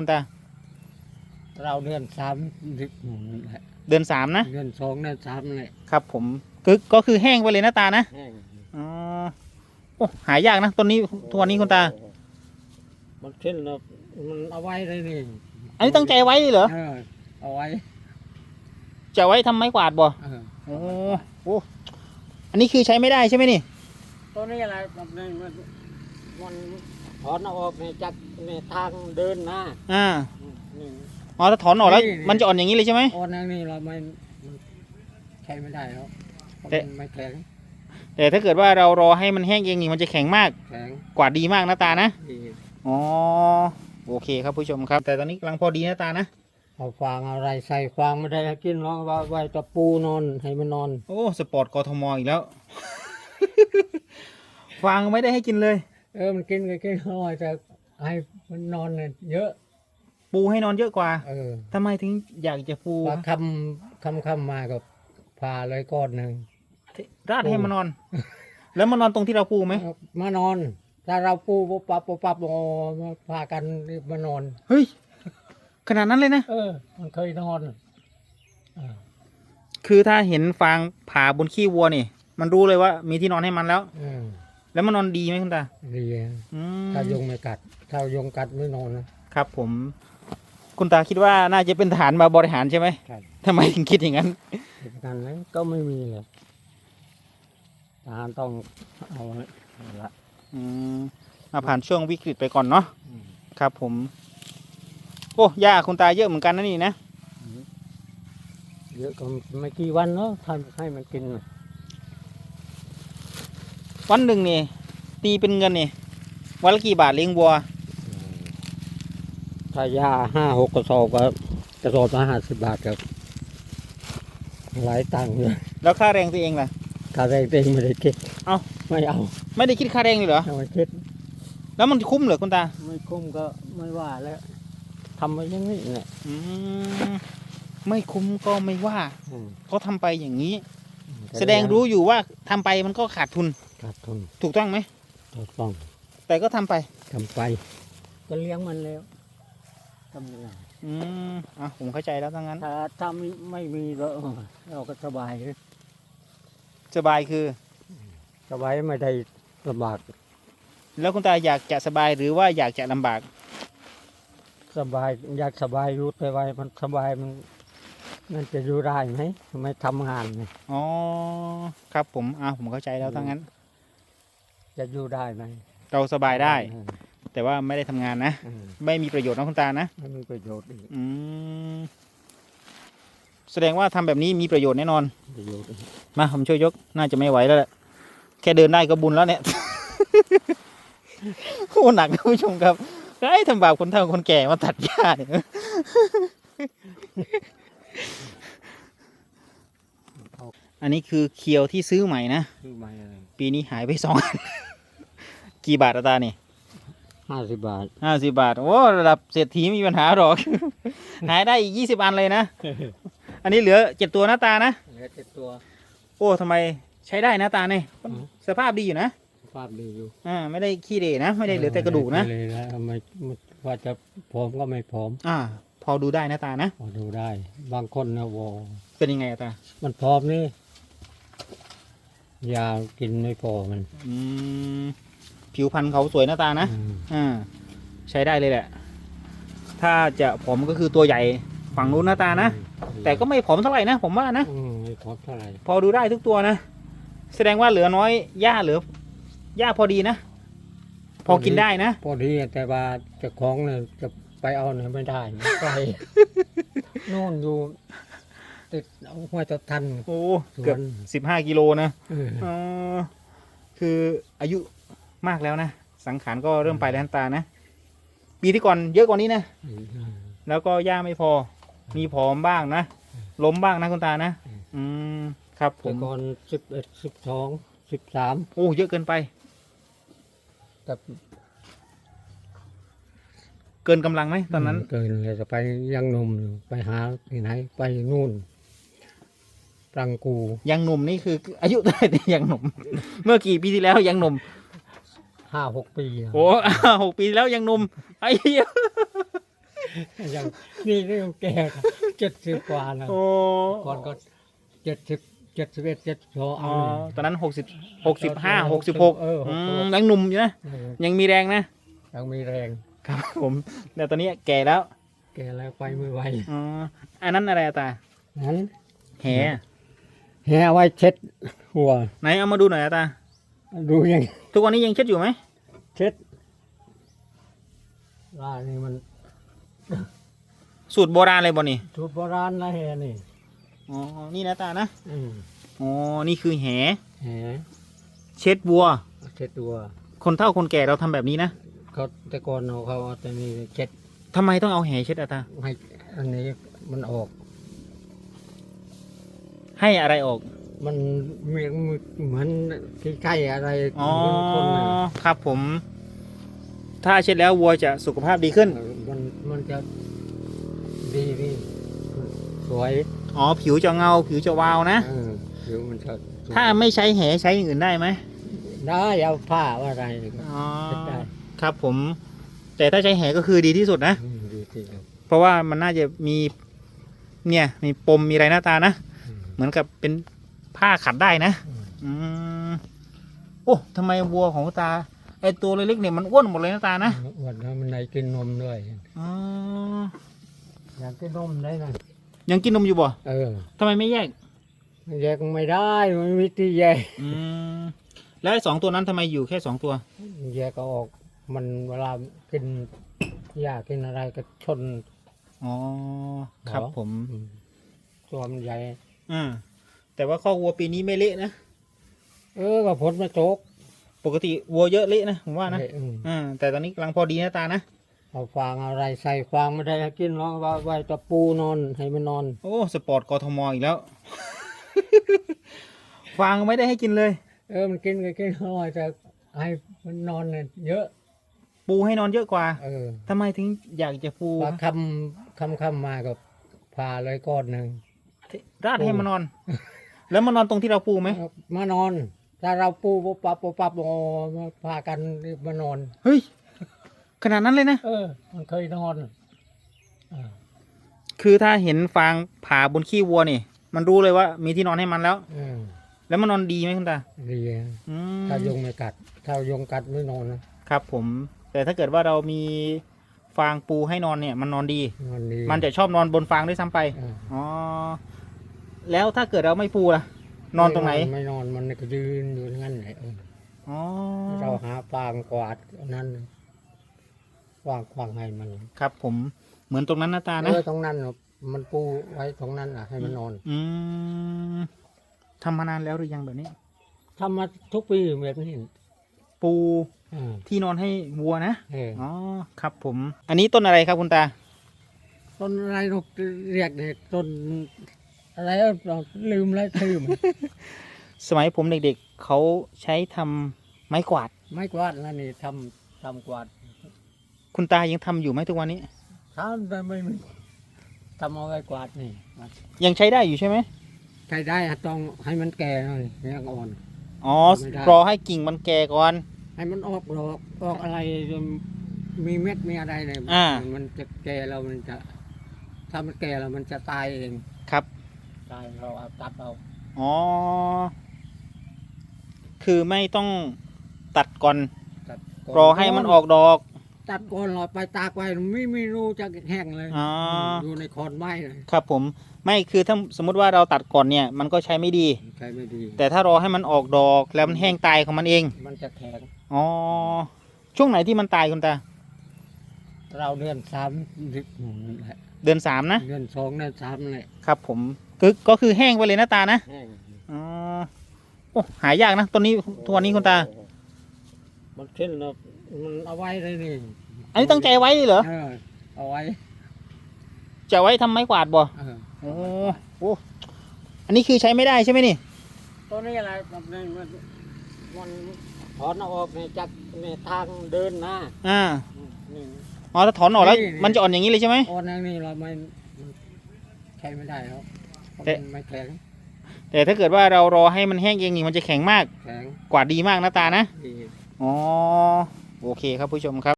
คุณตา เราเดือนสามดิบนั่นแหละเดือนสามนะ เดือนสองเดือนสามนั่นแหละครับ ผมก็ก็คือแห้งไปเลยนะตานะแห้งอ๋อโอ้หายากนะต้นนี้ทุกวันนี้คุณตามันขึ้นแล้วมันเอาไว้เลยนี่อันนี้ตั้งใจไว้เลยเหรอเออเอาไว้ จะไว้ทำไม้กวาดบ่เออโอ้โหอันนี้คือใช้ไม่ได้ใช่ไหมนี่ตัวนี้อะไรแบบนี้มันมัน ถอนเอาออกในจากในทางเดินหน้าอ่านี่ อ๋อถ้าถอนออกแล้ว นี่ มันจะอ่อนอย่างนี้เลยใช่ไหม อ่อนอย่างนี้เราไม่มันใช้ไม่ได้แล้วเพราะแต่ มันไม่แข็งแต่ถ้าเกิดว่าเรารอให้มันแห้งเองนี่มันจะแข็งมากแข็งกว่าดีมากนะตานะดีอ๋อโอเคครับผู้ชมครับ แต่ตอนนี้กำลังพอดีนะตานะเอาฟางอะไรใส่ฟางไม่ได้ให้กินหรอกว่าไว้ตะปูนอนให้มันนอน โอ้สปอร์ตกทมอีกแล้วฟังไม่ได้ให้กินเลยเออมันกินก็กินอร่อยแต่ให้มันนอนเนี่ยเยอะ ปูให้นอนเยอะกว่าเออทำไมถึงอยากจะปูพอคำคำคำมากับพาเลยก้อนหนึ่ง ราดให้มันนอน แล้วมันนอนตรงที่เราปูไหมเอามานอน ถ้าเราปูปุ๊บปั๊บปุ๊บปั๊บโอ้มาพากันรีบมานอน เฮ้ยขนาดนั้นเลยนะ เออ มันเคยนอนเออคือถ้าเห็นฟางผ่าบนขี้วัวนี่ มันรู้เลยว่ามีที่นอนให้มันแล้วเออ แล้วมันนอนดีไหมคุณตาดีอืมถ้ายงไม่กัด ถ้ายงกัดไม่นอนนะครับ ผม คุณตาคิดว่าน่าจะเป็นทหารมาบริหารใช่ไหมครับทำไมถึงคิดอย่างนั้นเหตุการณ์นั้นก็ไม่มีเลยทหารต้องเอาละอืมมาผ่านช่วงวิกฤตไปก่อนเนาะอืมครับ ผม โอ้ย่าคุณตาเยอะเหมือนกันนะนี่นะเยอะก็ไม่กี่วันเนาะทำให้มันกินน่ะ วันหนึ่งนี่ตีเป็นเงินนี่วันละกี่บาทเลี้ยงวัวถ้ายาห้าหกกระสอบก็กระสอบละห้าสิบบาทครับหลายตังค์เลยแล้วค่าแรงตัวเองล่ะค่าแรงเต็งไม่ได้คิดเอ้าไม่เอา ไม่ได้คิดค่าแรงเลยเหรอเอาไม่คิด แล้วมันคุ้มเหรอคุณตา ไม่คุ้มก็ไม่ว่าแล้วทำไปอยังนี้เนี่ยอืมไม่คุ้มก็ไม่ว่าอืมเขาทำไปอย่างนี้ แสดงรู้อยู่ว่าทำไปมันก็ขาดทุน ขาดทุนถูกต้องไหม ถูกต้องแต่ก็ทำไป ทำไป ก็เลี้ยงมันแล้วทำยังไงอืมอะผมเข้าใจแล้วทั้งนั้น ถ้าถ้าไม่ไม่มีก็เออเราก็สบายเลยสบายคือ สบายไม่ได้ลำบากแล้วคุณตาอยากจะสบายหรือว่าอยากจะลำบาก สบายอยากสบายอยู่แต่ว่ามันสบายมันมันจะอยู่ได้ไหมไม่ทำงานไงอ๋อ ครับผมอะผมเข้าใจแล้วทั้งนั้น จะอยู่ได้ไหมเราสบายได้เออแต่ว่าไม่ได้ทำงานนะเออไม่มีประโยชน์นะคุณตานะ ไม่มีประโยชน์อีกอืมแสดงว่าทำแบบนี้มีประโยชน์แน่นอน ประโยชน์อีกมาผมช่วยยก น่าจะไม่ไหวแล้วแหละแค่เดินได้ก็บุญแล้วเนี่ย โอ้หนักนะผู้ชมครับไอ้ทำบาปคนเฒ่าคนแก่มาตัดหญ้าเนี่ย อันนี้คือเคียวที่ซื้อใหม่นะซื้อใหม่อะไรปีนี้หายไปสองอัน กี่บาทอะตาเนี่ยห้าสิบบาทห้าสิบาท โอ้ระดับเศรษฐีไม่มีปัญหาหรอก หายได้อีกยี่สิบอันเลยนะ อันนี้เหลือเจ็ดตัวหน้าตานะ เหลือแต่ตัว โอ้ทำไมใช้ได้หน้าตาเนี่ยอืมสภาพดีอยู่นะภาพดีอยู่อ่าไม่ได้ขี้เหร่นะ ไม่ได้เหลือแต่กระดูกนะไม่เลยนะไม่ไม่ว่าจะผอมก็ไม่ผอม อ่า พอดูได้หน้าตานะพอดูได้ บางคนนะวอเป็นยังไงอะตา มันผอมนี่ยากินไม่พอมัน อืม ผิวพรรณเขาสวยหน้าตานะอืมอ่าใช้ได้เลยแหละ ถ้าจะผอมก็คือตัวใหญ่ฝั่งนู้นหน้าตานะ แต่ก็ไม่ผอมเท่าไหร่นะ ผมว่านะอืมไม่ผอมเท่าไหร่พอดูได้ทุกตัวนะ แสดงว่าเหลือน้อยหญ้าเหลือหญ้าพอดีนะ พอกินได้นะ พอดีแต่ว่าเจะคล้าของเนี่ยจะไปเอาเนี่ยไม่ได้ไกลโน่นอยู่ติดเอาห้วยตะทันโอ้สวนเกือบสิบห้ากิโลนะเอออ๋อคืออายุ มากแล้วนะ สังขารก็เริ่มไปแล้วน้ำตานะ ปีที่ก่อนเยอะกว่านี้นะ แล้วก็ย่าไม่พอ มีผอมบ้างนะ ล้มบ้างนะคุณตานะ อืม ครับผแต่มก่อนสิบเอ็ดสิบสองสิบสามโอ้เยอะเกินไป แต่เกินกำลังไหมตอนนั้น เกินเลยจะไปยังหนุ่มอยู่ไปหาที่ไหนไปนู่นปรังกูยังหนุ่มนี่คือ อายุเท่าไหร่ที่ยังหนุ่ม เมื่อกี่ปีที่แล้วยังหนุ่ม ห้าหกปีอะโอ้หกปีแล้วยังหนุ่มไอ้เหี้ยยังนี่เรื่องแก่เจ็ดสิบกว่าแล้วโอ้ก่อนก็เจ็ดสิบเจ็ดสิบเอ็ดเจ็ดสองอ๋อเอาตอนนั้นหกสิบหกสิบห้าหกสิบหกเออ66ยังหนุ่มอยู่นะเออยังมีแรงนะยังมีแรงครับผมแต่ตอนนี้แก่แล้ว แก่แล้วไปไม่ไหวอ๋ออันนั้นอะไรอะตานั้นแหแหเอาไว้เช็ดหัวไหนเอามาดูหน่อยอะตา ดูยังทุกวันนี้ยังเช็ดอยู่ไหมเช็ดว่านี่มันสูตรโบราณเลยบ่นี่สูตรโบราณนะแหนี่อ๋อนี่นะตานะอืมอ๋อนี่คือแหแหเช็ดวัว เช็ดตัวคนเฒ่าคนแก่เราทำแบบนี้นะเขาแต่ก่อนเอาเขาเอาแต่นี่เช็ดทำไมต้องเอาแหเช็ดอะตาให้อันนี้มันออก ให้อะไรออก มันมีเหมือนขี้ไก่อะไรอ๋อเหมือนคนน่ะครับผม ถ้าเช็ดแล้ววัวจะสุขภาพดีขึ้นเออมันมันจะดีดีสวยอ๋อ ผิวจะเงา ผิวจะวาวนะ เออผิวมันจะสวยถ้าไม่ใช้แหใช้อย่างอื่นได้ไหมได้เอาผ้าว่าอะไรก็อ๋อเช็ดได้ครับผม แต่ถ้าใช้แหก็คือดีที่สุดนะ อืมดีจริงครับเพราะว่ามันน่าจะมี เนี่ย มีปมมีอะไรหน้าตานะ อืมเหมือนกับเป็น ผ้าขัดได้นะอืมอืมโอ้ทำไมวัวของตาไอตัวเล็กๆเนี่ยมันอ้วนหมดเลยนะตานะวันนั้นมันได้กินนมด้วยอ๋ออยากกินนมได้นะยังกินนมอยู่บ่เออทำไมไม่แยกแยกไม่ได้มันมีที่แยกอืมแล้วไอ้สองตัวนั้นทำไมอยู่แค่สองตัว แยกก็ออก มันเวลากินหญ้ากินอะไรก็ชนอ๋อครับเหรอผมอืมตัวมันใหญ่อ่า แต่ว่าข้อกวัวปีนี้ไม่เละนะ เออก็ผลมาโจกปกติวัวเยอะเละนะผมว่านะ เอ้ยอืมอ่า แต่ตอนนี้กำลังพอดีนะตานะ เอาฟางอะไรใส่ฟางไม่ได้ให้กินหรอกว่าไว้ตะปูนอนให้มันนอน โอ้สปอร์ตกทมอีกแล้ว ฟางไม่ได้ให้กินเลย เออมันกินก็กินอร่อยแต่ให้มันนอนเนี่ยเยอะ ปูให้นอนเยอะกว่าเออทำไมถึงอยากจะปูพอคำคำคำมาก็พาเลยก้อนหนึ่ง ราดให้มันนอน แล้วมันนอนตรงที่เราปูไหมเอามานอน ถ้าเราปูปุ๊บปับปุ๊บปับโอ้มาพากันมานอน เฮ้ย ขนาดนั้นเลยนะ เออ มันเคยนอนเออคือถ้าเห็นฟางผ่าบนขี้วัวนี่มันรู้เลยว่ามีที่นอนให้มันแล้วเออแล้วมันนอนดีไหมคุณตาดีอะอืมถ้ายงไม่กัด ถ้ายงกัดไม่นอนนะครับผม แต่ถ้าเกิดว่าเรามีฟางปูให้นอนเนี่ย มันนอนดี นอนดีมันจะชอบนอนบนฟางด้วยซ้ำไปเอออ๋อ แล้วถ้าเกิดเราไม่ปูล่ะ นอนตรงไหน ไม่นอนมันก็ยืนอยู่อย่างนั้นแหละเอออ๋อ เราหาฟางกวาดอันนั้นวางควางให้มันครับ ผมเหมือนตรงนั้นนะตานะเออตรงนั้นน่ะมันปูไว้ตรงนั้นอะ ให้มันนอน อืมทำมานานแล้วหรือยังแบบนี้ทำมาทุกปีแบบนี้ปูเออที่นอนให้วัวนะเอออ๋อครับ ผม อันนี้ต้นอะไรครับคุณตา ต้นอะไรนกเรียกเนี่ยต้น อะไรเออลืมแล้วลืมสมัยผมเด็กๆเขาใช้ทำไม้กวาด ไม้กวาดแล้วนี่ทำทำกวาดคุณตายังทำอยู่ไหมทุกวันนี้ทำแต่ไม่มีทำเอาไว้กวาดนี่ยังใช้ได้อยู่ใช่ไหมใช้ได้อะต้องให้มันแก่หน่อยยังอ่อน อ๋อไม่ได้ รอให้กิ่งมันแก่ก่อน ให้มันออกดอกออกอะไรจนมีเม็ดมีอะไรเนี่ยอ่ามั นจะแก่แล้วมันจะ ถ้ามันแก่แล้วมันจะตายเอง ครับ ตายเราเอาตัดเอาอ๋อ คือไม่ต้องตัดก่อน ตัดรอให้มันออกดอก ตัดก่อนเราไปตากไว้ไม่มีรูจะแห้งเลยอ๋ออยู่ในคอนไม้เลยครับผม ไม่คือถ้าสมมุติว่าเราตัดก่อนเนี่ย มันก็ใช้ไม่ดี ใช้ไม่ดี แต่ถ้ารอให้มันออกดอกแล้วมันแห้งตายของมันเอง มันจะแข็งอ๋อ ช่วงไหนที่มันตายคุณตา เราเดือนสามเดือนนั่นแหละเดือนสามนะ เดือนสองเดือนสามนั่นแหละครับผม คือก็คือแห้งไปเลยนะตานะแห้งอ๋อโอ้หายากนะต้นนี้ทุกวันนี้คุณตา มันขึ้นแล้วมันเอาไว้เลยนี่อันนี้ตั้งใจไว้เลยเหรอเออเอาไว้จะไว้ทำไม้กวาดบ่เออโอ้โหอันนี้คือใช้ไม่ได้ใช่ไหมนี่ตัวนี้อะไรแบบนี้มันมันถอนเอาออกในจากในทางเดินนะอ่านี่ อ๋อถ้าถอนออกแล้วนี่ มันจะอ่อนอย่างนี้เลยใช่ไหมอ่อนอย่างนี้เราไม่มันใช้ไม่ได้แล้วเพราะ แต่ มันไม่แข็งแต่ถ้าเกิดว่าเรารอให้มันแห้งเองนี่มันจะแข็งมากแข็งกว่าดดีมากนะตานะ ดี อ๋อ โอเคครับผู้ชมครับ